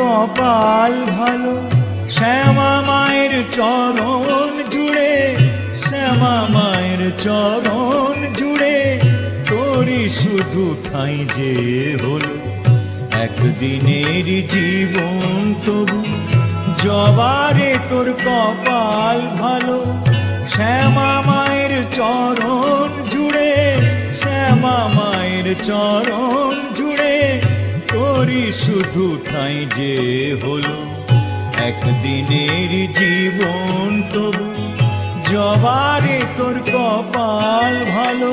কপাল ভালো। শ্যামা মায়ের চরণ জুড়ে, শ্যামা মায়ের চরণ জুড়ে তোরই শুধু ঠাঁই যে হলো। একদিনের জীবন তবু, জবারে তোর কপাল ভালো। শ্যামা মায়ের চরণ জুড়ে, শ্যামা মায়ের চরণ জুড়ে তোরই শুধু ঠাঁই যে হলো। একদিনের জীবন তবু জবারে তোর কপাল ভালো।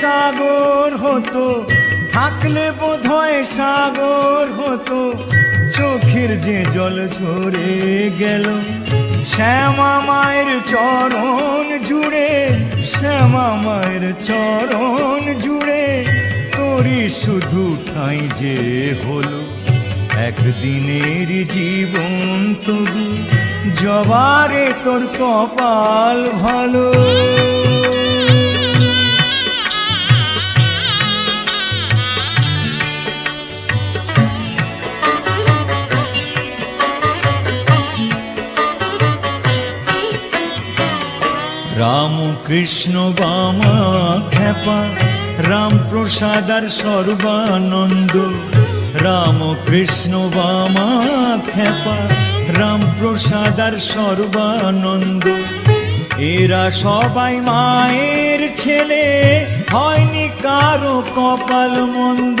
সাগর হতো থাকলে বোধহয় সাগর হতো। চোখের যে জল ঝরে গেল, শ্যামা মায়ের চরণ জুড়ে, শ্যামা মায়ের চরণ জুড়ে। তোরই শুধু ঠাঁই যে হলো, একদিনের জীবন তবু, জবারে তোর কপাল ভালো। কৃষ্ণ বামা খ্যাপা রাম প্রসাদ আর সর্বানন্দ। রাম কৃষ্ণ বামা খ্যাপা রাম প্রসাদ আর সর্বানন্দ। এরা সবাই মায়ের ছেলে, হয়নি কারও কপাল মন্দ।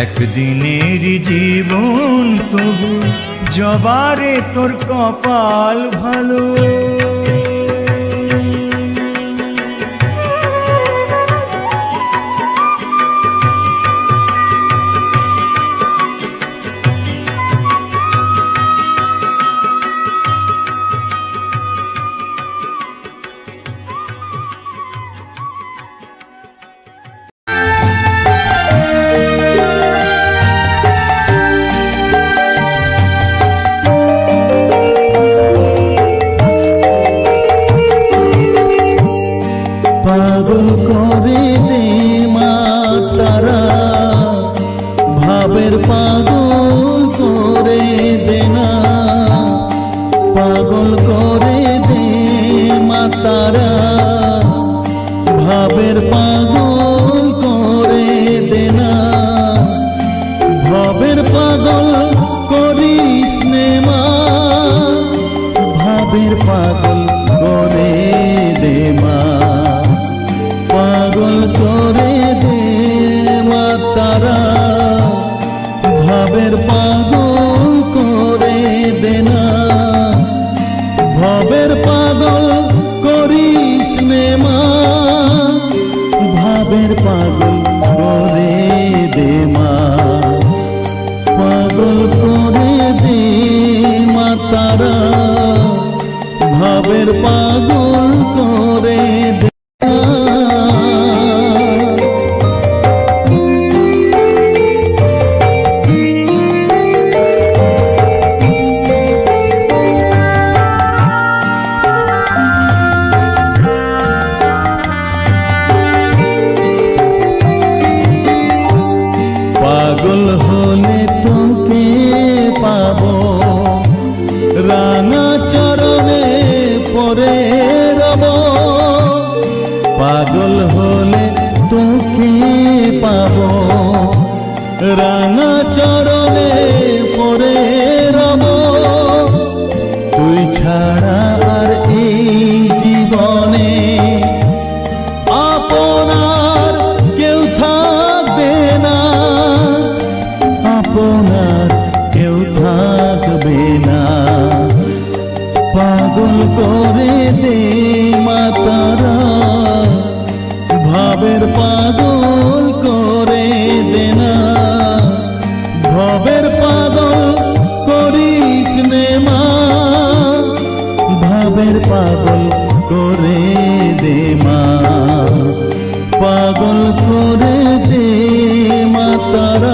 একদিনের জীবন তবু জবারে তোর কপাল ভালো। পাগল হলে তোকে পাবো। রাঙা তারা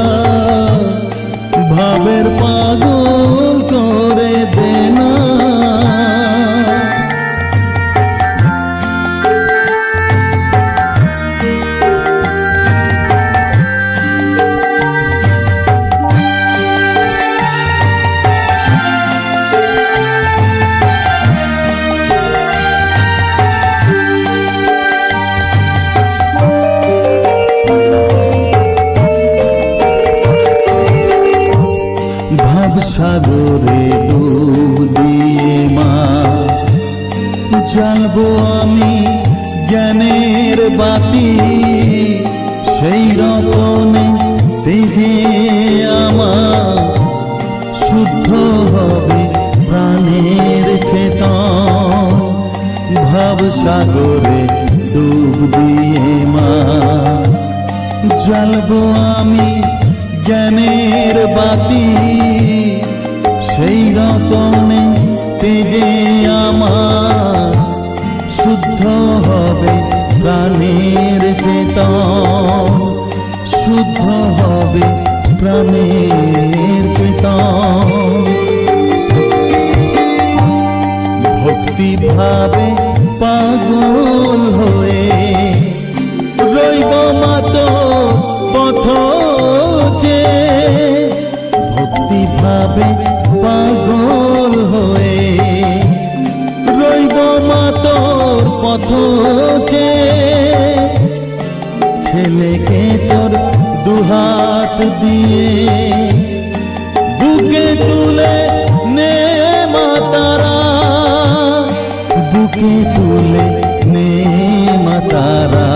তেজে আমার শুদ্ধ হবে প্রাণের চেতন। ভাব সাগরে ডুব দিয়ে মা, জ্বালবো আমি জ্ঞানের বাতি। সেই রকমে তেজে আমার শুদ্ধ হবে প্রাণের চেতন। শুদ্ধ হবে প্রাণের চেতন ভক্তি ভাবে পাগল হয়ে রইব মাত পথ যে। ভক্তি ভাবে পাগল হয়ে রইব মাতর পথ যে। ছেলেকে তোর দুহাত দিয়ে বুকে তুলে নে মাতারা বুকে তুলে নে মাতারা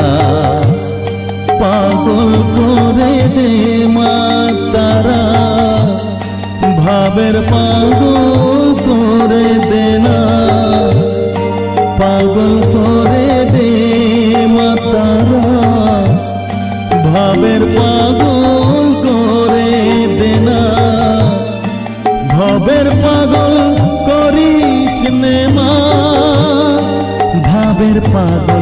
পাগল করে দে মাতারা ভাবের পাগল পাগল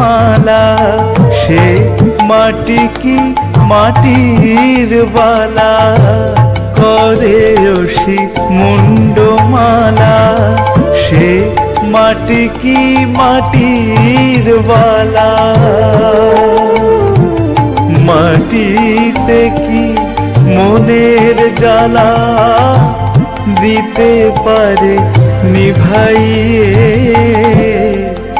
মুন্ডমালা সে মাটি কি মাটির বালা? করে ওষি মুন্ডমালা সে মাটি কি মাটির বালা? মাটিতে কি মনের জ্বালা? দিতে পারে নিভাইয়ে।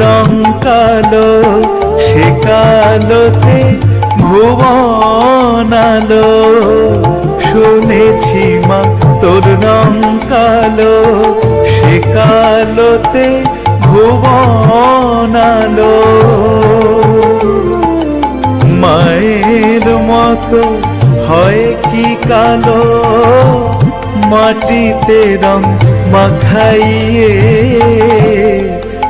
রং কালো, সে কালোতে ভুবন আলো। শুনেছি মা, তোর রং কালো, সে কালোতে ভুবন আলো। মায়ের মতো হয় কি কালো? মাটিতে রং মাখাইয়ে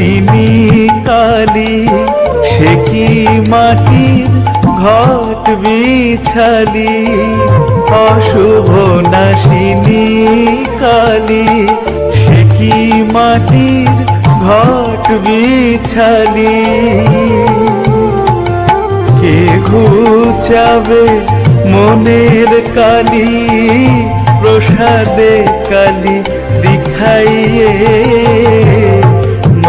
নাশিনী কালী, সে কি মাটির ঘট বিছালি? অশুভ নাশিনী কালী, সে কি মাটির ঘট বিছালি? কে ঘুচাবে মনের কালি, প্রসাদে কালি দিখাইয়ে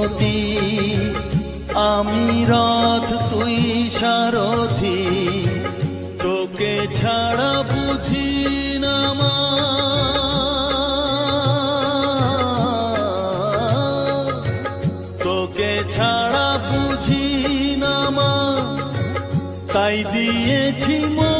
গতি আমি রথ তুই সারথি, তোকে ছাড়া বুঝি তোকে ছাড়া বুঝি না মা, তাই দিয়েছি মন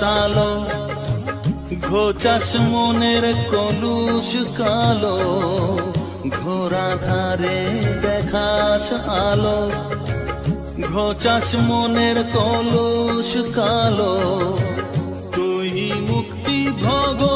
সালো ঘোচাস মনের কলুষ কালো ঘোরা ধারে দেখাস আলো ঘোচাস মনের কলুষ কালো, তুই মুক্তি ভগবতী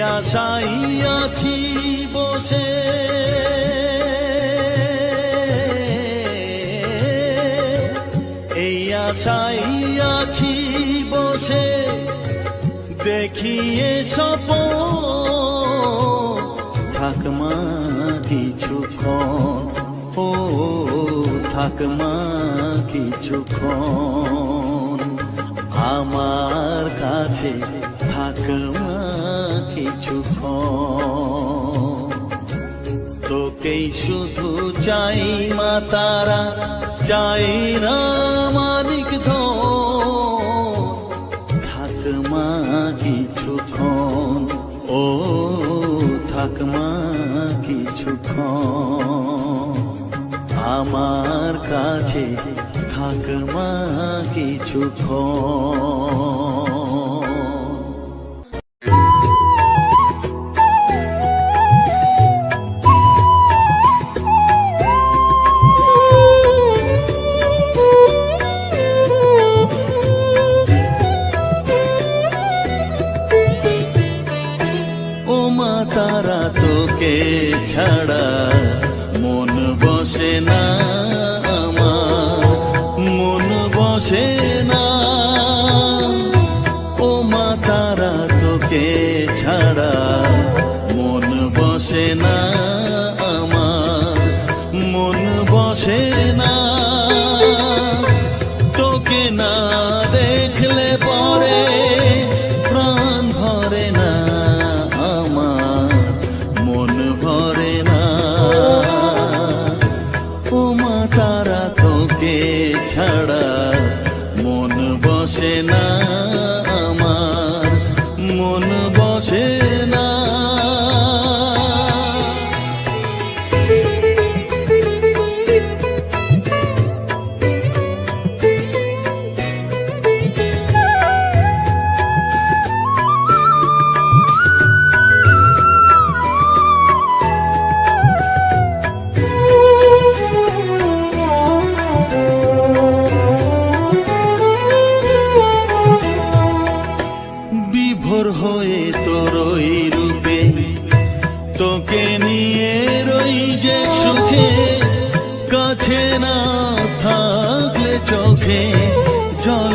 আশাই আছি বসে। এই আশাই আছি বসে। দেখিয়ে সপ থাকমা কিছুক্ষণ ও থাকমা কিছুক্ষণ আমার কাছে থাকমা কিছুক্ষণ তোকেই শুধু চাই মা তারা, চাই না মালিক থাক মা কিছুক্ষণ ও থাক মা কিছুক্ষণ আমার কাছে থাক মা কিছুক্ষণ querer. তোমাকে ছাড়া মন বসে না।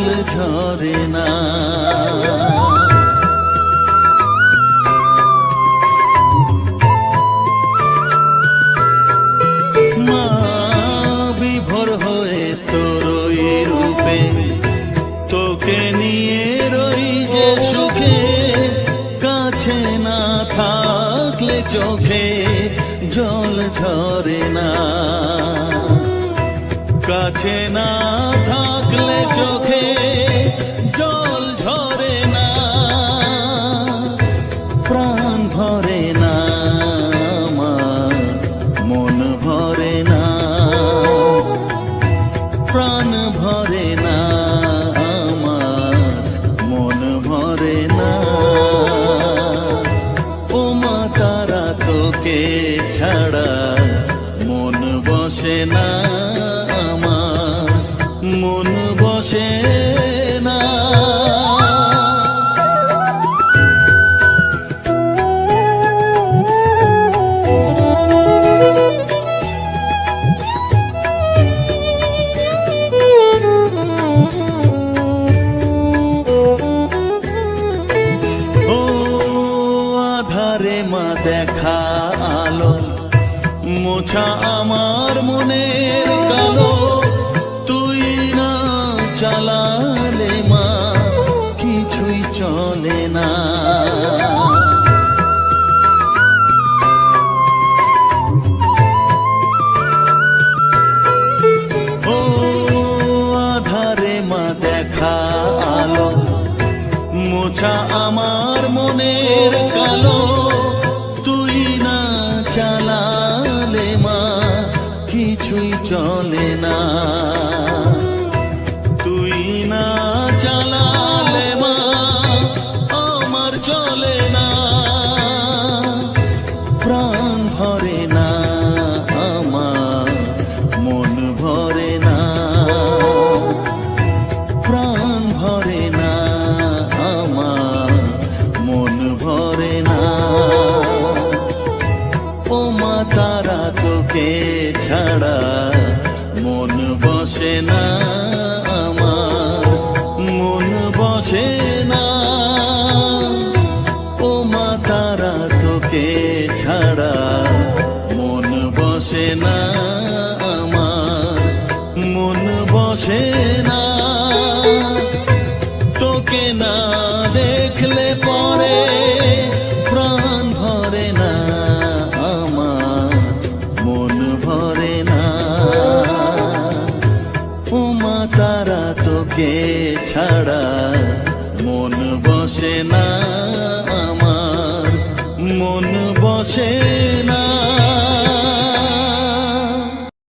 ফুল ঝরে না। তোকে নিয়ে রই যে সুখে, কাছে না থাকলে চোখে জল ঝরে না। কাছে না के छा মা তারা তোকে ছাড়া মন বসে না আমার। মন বসে